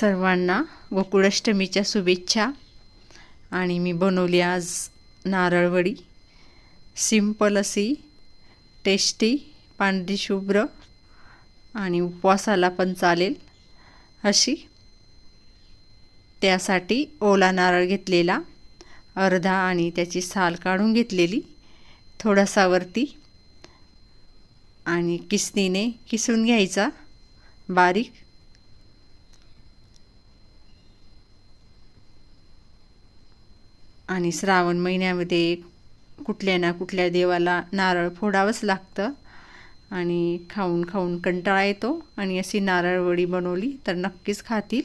सर्वांना गोकुळाष्टमीच्या शुभेच्छा. आणि मी बनवली आज नारळवडी सिंपल अशी टेस्टी पांढरी शुभ्र आणि उपवासाला पण चालेल अशी. त्यासाठी ओला नारळ घेतलेला अर्धा आणि त्याची साल काढून घेतलेली थोडासा वरती. आणि किसनीने किसून घ्यायचा बारीक आणि श्रावण महिन्यामध्ये कुठल्या ना कुठल्या देवाला नारळ फोडावंच लागतं. आणि खाऊन खाऊन कंटाळा येतो. आणि अशी नारळवडी बनवली तर नक्कीच खातील.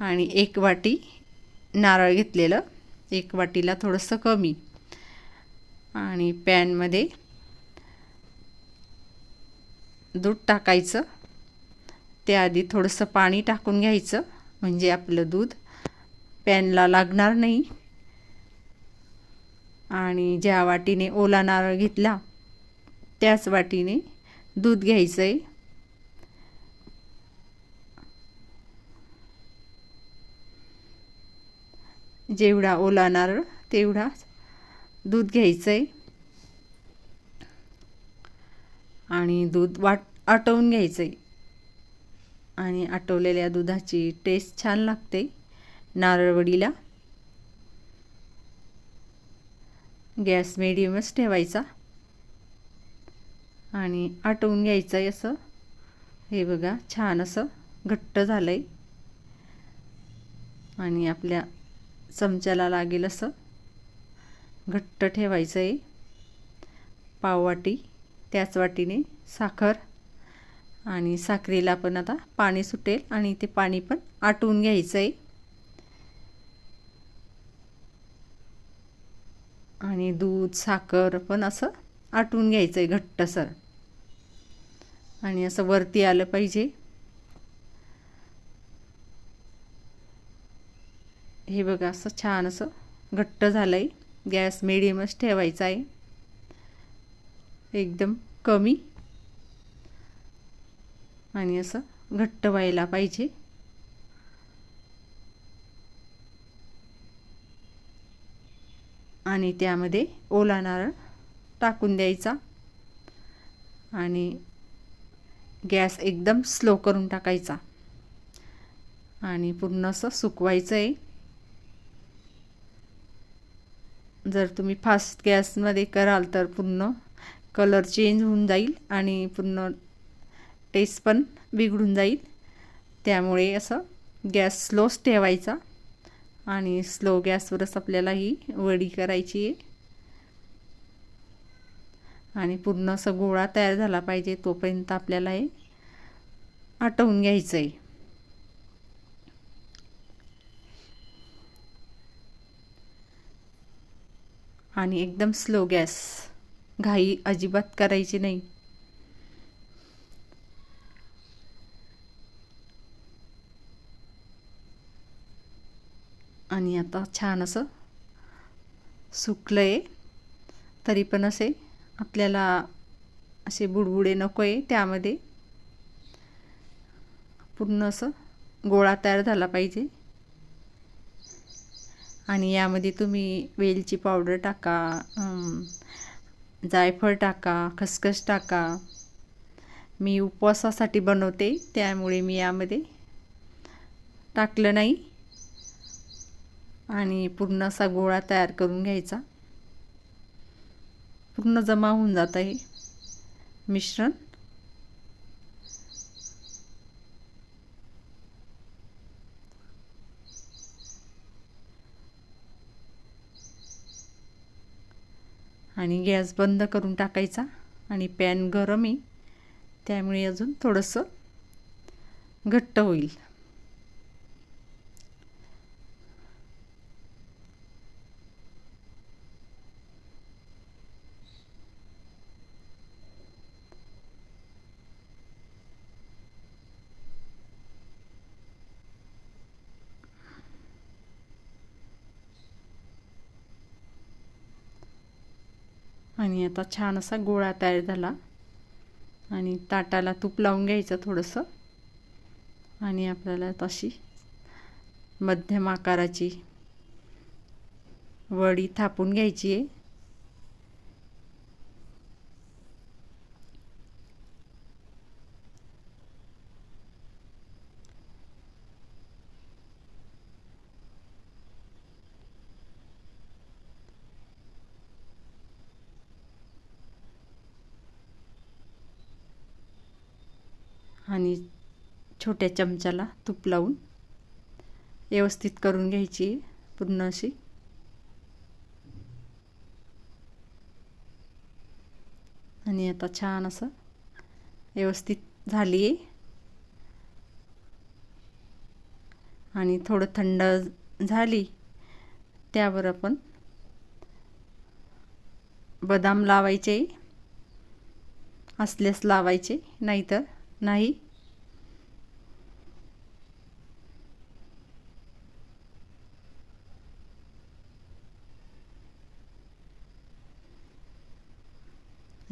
आणि एक वाटी नारळ घेतलेलं. एक वाटीला थोडंसं कमी. आणि पॅनमध्ये दूध टाकायचं. त्याआधी थोडंसं पाणी टाकून घ्यायचं. म्हणजे आपलं दूध पॅनला लागणार नाही. आणि ज्या वाटीने ओला नारळ घेतला त्याच वाटीने दूध घ्यायचं आहे जेवढा ओला नारळ तेवढा दूध घ्यायचं आहे आणि दूध वाट आटवून घ्यायचं आहे आणि आटवलेल्या दुधाची टेस्ट छान लागते नारळवडीला. गॅस मिडियमच ठेवायचा. आणि आटवून घ्यायचं आहे असं. हे बघा छान असं घट्ट झालं आहे आणि आपल्या चमच्याला लागेल असं घट्ट ठेवायचं आहे पाववाटी त्याच वाटीने साखर आणि साखरेला पण आता पाणी सुटेल आणि ते पाणी पण आटवून घ्यायचं आहे आणि दूध साखर पण असं आटवून घ्यायचं आहे घट्टसर. आणि असं वरती आलं पाहिजे. हे बघा असं छान असं घट्ट झालं आहे गॅस मिडियमच ठेवायचा आहे एकदम कमी. आणि असं घट्ट व्हायला पाहिजे. आणि त्यामध्ये ओला नारळ टाकून द्यायचा. आणि गॅस एकदम स्लो करून टाकायचा. आणि पूर्ण असं सुकवायचं आहे जर तुम्ही फास्ट गॅसमध्ये कराल तर पूर्ण कलर चेंज होऊन जाईल आणि पूर्ण टेस्ट पण बिघडून जाईल. त्यामुळे असं गॅस स्लोच ठेवायचा. आणि स्लो गॅसवरच आपल्याला ही वडी करायची आहे. आणि पूर्ण असं गोळा तयार झाला पाहिजे तोपर्यंत आपल्याला हे आटवून घ्यायचं आहे. आणि एकदम स्लो गॅस. घाई अजिबात करायची नाही. आणि आता छान असं सुकलं आहे तरी पण असे आपल्याला असे बुडबुडे नको आहे त्यामध्ये. पूर्ण असं गोळा तयार झाला पाहिजे. आणि यामध्ये तुम्ही वेलची पावडर टाका जायफळ टाका खसखस टाका. मी उपवासासाठी बनवते त्यामुळे मी यामध्ये टाकलं नाही. आणि पूर्ण असा गोळा तयार करून घ्यायचा. पूर्ण जमा होऊन जातं हे मिश्रण. आणि गॅस बंद करून टाकायचा आणि पॅन गरम आहे. त्यामुळे अजून थोडंसं घट्ट होईल. आणि आता छान असा गोळा तयार झाला. आणि ताटाला तूप लावून घ्यायचं थोडंसं. आणि आपल्याला तशी मध्यम आकाराची वडी थापून घ्यायची आहे. आणि छोट्या चमच्याला तूप लावून व्यवस्थित करून घ्यायची पूर्ण अशी. आणि आता छान असं व्यवस्थित झाली आहे. आणि थोडं थंड झाली त्यावर आपण बदाम लावायचे असल्यास लावायचे नाहीतर नाही.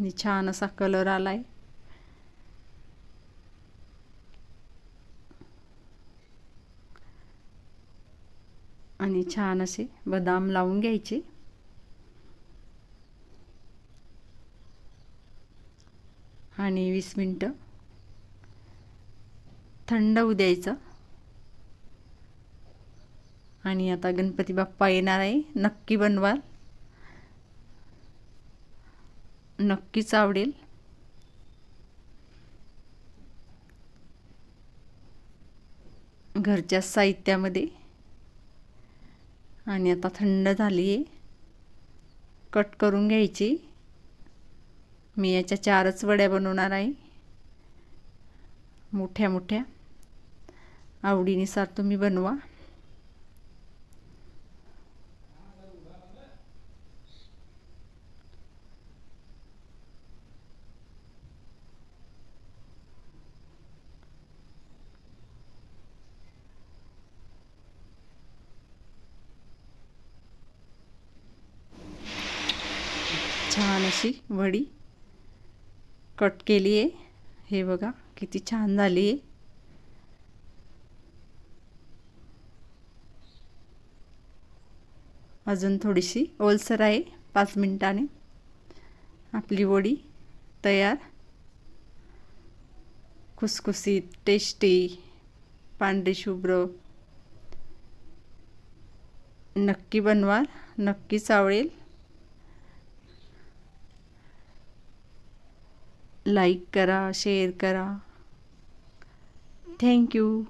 आणि छान असा कलर आलाय. आणि छान असे बदाम लावून घ्यायचे. आणि वीस मिनटं थंड होऊ द्यायचं. आणि आता गणपती बाप्पा येणार आहे. नक्की बनवाल. नक्कीच आवडेल. घरच्या साहित्यामध्ये. आणि आता थंड झाली आहे कट करून घ्यायची. मी याच्या चारच वड्या बनवणार आहे. मोठ्या मोठ्या. आवडीनुसार तुम्ही बनवा. छान अशी वडी कट केली आहे हे बघा किती छान झाली आहे अजून थोडीशी ओलसर आहे पाच मिनटाने. आपली वडी तयार. खुसखुसीत टेस्टी पांढरी शुभ्र. नक्की बनवार नक्कीच आवडेल लाईक करा शेअर करा. थँक्यू